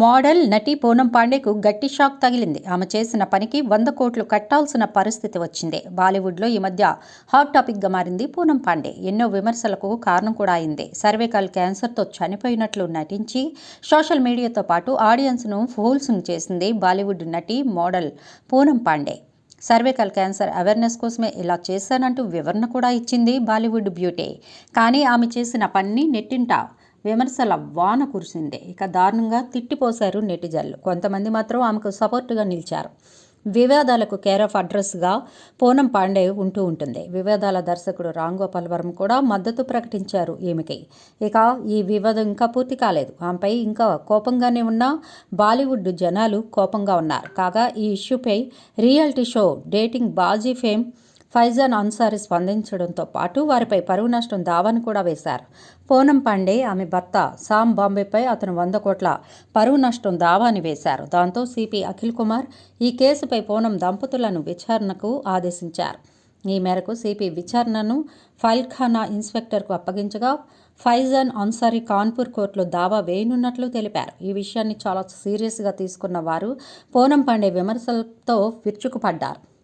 Model నటి పూనం పాండేకు గట్టి shock తగిలింది. ఆమె చేసిన పనికి వంద కోట్లు కట్టాల్సిన పరిస్థితి వచ్చింది. బాలీవుడ్లో ఈ మధ్య హాట్ టాపిక్గా మారింది పూనం పాండే. ఎన్నో విమర్శలకు కారణం కూడా అయింది. సర్వేకాల్ క్యాన్సర్తో చనిపోయినట్లు నటించి సోషల్ మీడియాతో పాటు ఆడియన్స్ను ఫూల్స్ను చేసింది బాలీవుడ్ నటి model Poonam Pandey. Cervical cancer awareness కోసమే ఇలా చేశానంటూ వివరణ కూడా ఇచ్చింది బాలీవుడ్ బ్యూటీ. కానీ ఆమె చేసిన పని నెట్టింటా విమర్శల వాన కురిసింది. ఇక దారుణంగా తిట్టిపోశారు నెటిజన్లు. కొంతమంది మాత్రం ఆమెకు సపోర్టుగా నిలిచారు. వివాదాలకు కేర్ ఆఫ్ అడ్రస్గా పూనం పాండే ఉంటూ ఉంటుంది. వివాదాల దర్శకుడు రాంగోపాల్ వర్మ కూడా మద్దతు ప్రకటించారు ఈమెకి. ఇక ఈ వివాదం ఇంకా పూర్తి కాలేదు. ఆమెపై ఇంకా కోపంగానే ఉన్న బాలీవుడ్ జనాలు కోపంగా ఉన్నారు. కాగా ఈ ఇష్యూపై reality show dating Baazi fame Faizan Ansari స్పందించడంతో పాటు వారిపై పరువు నష్టం దావాను కూడా వేశారు. పూనం పాండే ఆమె భర్త సామ్ బాంబేపై అతను వంద కోట్ల పరువు నష్టం దావాని వేశారు. దాంతో సిపి అఖిల్ కుమార్ ఈ కేసుపై పూనం దంపతులను విచారణకు ఆదేశించారు. ఈ మేరకు సిపి విచారణను ఫైల్ఖానా ఇన్స్పెక్టర్కు అప్పగించగా ఫైజాన్ అన్సారీ కాన్పూర్ కోర్టులో దావా వేయనున్నట్లు తెలిపారు. ఈ విషయాన్ని చాలా సీరియస్గా తీసుకున్న వారు పూనం పాండే విమర్శలతో విరుచుకుపడ్డారు.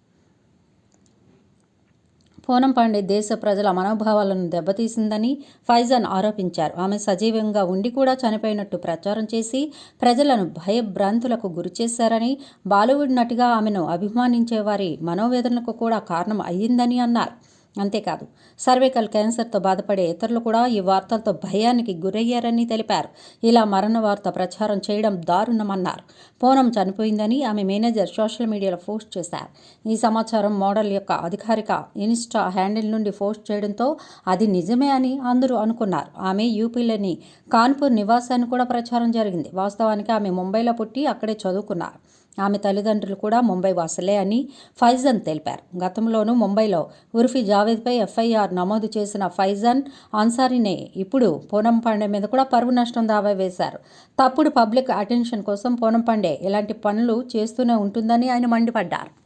పూనం పాండే దేశ ప్రజల మనోభావాలను దెబ్బతీసిందని ఫైజాన్ ఆరోపించారు. ఆమె సజీవంగా ఉండి కూడా చనిపోయినట్టు ప్రచారం చేసి ప్రజలను భయభ్రాంతులకు గురిచేశారని బాలీవుడ్ నటిగా ఆమెను అభిమానించే వారి మనోవేదనకు కూడా కారణం అయ్యిందని అన్నారు. అంతేకాదు సర్వికల్ క్యాన్సర్తో బాధపడే ఇతరులు కూడా ఈ వార్తలతో భయానికి గురయ్యారని తెలిపారు. ఇలా మరణ వార్త ప్రచారం చేయడం దారుణమన్నారు. పూనం చనిపోయిందని ఆమె మేనేజర్ సోషల్ మీడియాలో పోస్ట్ చేశారు. ఈ సమాచారం మోడల్ యొక్క అధికారిక ఇన్స్టా హ్యాండిల్ నుండి పోస్ట్ చేయడంతో అది నిజమే అని అందరూ అనుకున్నారు. ఆమె యూపీలోని కాన్పూర్ నివాసాన్ని కూడా ప్రచారం జరిగింది. వాస్తవానికి ఆమె ముంబైలో పుట్టి అక్కడే చదువుకున్నారు. ఆమె తల్లిదండ్రులు కూడా ముంబై వాసులే అని ఫైజన్ తెలిపారు. గతంలోనూ ముంబైలో ఉర్ఫీ జావేద్పై ఎఫ్ఐఆర్ నమోదు చేసిన ఫైజన్ అన్సారీనే ఇప్పుడు పూనం పాండే మీద కూడా పరువు నష్టం దావా వేశారు. తప్పుడు పబ్లిక్ అటెన్షన్ కోసం పూనం పాండే ఇలాంటి పనులు చేస్తూనే ఉంటుందని ఆయన మండిపడ్డారు.